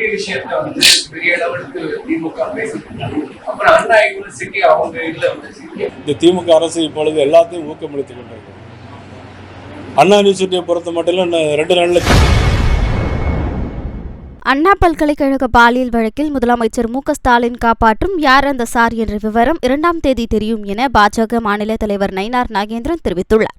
வரக்கூடிய விஷயத்த வந்து பெரிய லெவலுக்கு திமுக பேசிட்டு அப்புறம் அண்ணா யூனிவர்சிட்டி அவங்க இதுல இந்த திமுக அரசு இப்பொழுது எல்லாத்தையும் ஊக்கமளித்துக் கொண்டிருக்கு அண்ணா யூனிவர்சிட்டியை பொறுத்த மட்டும் இன்னும் ரெண்டு நாளில் அண்ணா பல்கலைக்கழக பாலியல் வழக்கில் முதலமைச்சர் மு க ஸ்டாலின் காப்பாற்றும் யார் அந்த சார் என்ற விவரம் இரண்டாம் தேதி தெரியும் என பாஜக மாநில தலைவர் நயினார் நாகேந்திரன் தெரிவித்துள்ளார்.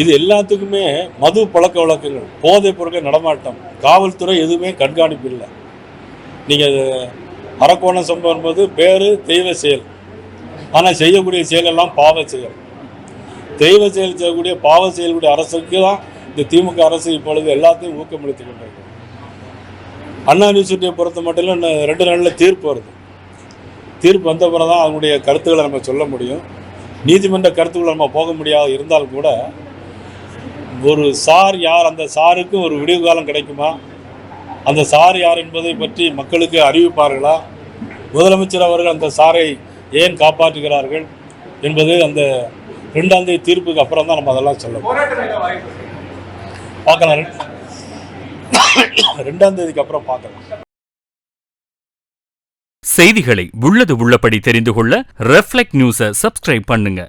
இது எல்லாத்துக்குமே மது பழக்க வழக்கங்கள் போதைப் பொருட்கள் நடமாட்டம் காவல்துறை எதுவுமே கண்காணிப்பு இல்லை. நீங்கள் அரக்கோணம் சம்பவம் போது பேர் தெய்வ செயல். ஆனால் செய்யக்கூடிய செயலெல்லாம் பாவ செயல். தெய்வ செயல் செய்யக்கூடிய பாவ செயல்கூடிய அரசுக்கு தான் இந்த திமுக அரசு இப்பொழுது எல்லாத்தையும் ஊக்கமளித்து கொண்டிருக்கு. அண்ணா யூனிவர்சிட்டியை பொறுத்த மட்டும் இன்னும் ரெண்டு நாளில் தீர்ப்பு வருது. தீர்ப்பு வந்த பிறகு தான் அவங்களுடைய கருத்துக்களை நம்ம சொல்ல முடியும். நீதிமன்ற கருத்துக்களை நம்ம போக முடியாது இருந்தாலும் கூட ஒரு சார் யார் அந்த சாருக்கும் ஒரு விடிவு காலம் கிடைக்குமா? அந்த சார் யார் என்பதை பற்றி மக்களுக்கு அறிவிப்பார்களா முதலமைச்சர் அவர்கள் அந்த சாரை ஏன் காப்பாற்றுகிறார்கள் என்பது அந்த ரெண்டாம் தேதி தீர்ப்புக்கு அப்புறம் தான் நம்ம அதெல்லாம் சொல்ல முடியும். போராட்டம் எல்லாம் வாய்ப்பு இருக்கு. பார்க்கலாம் ரெண்டாம் தேதிக்கு அப்புறம் பார்க்கலாம் செய்திகளை உள்ளது உள்ளபடி தெரிந்து கொள்ள ரெஃப்ளெக்ட் நியூஸை சப்ஸ்கிரைப் பண்ணுங்க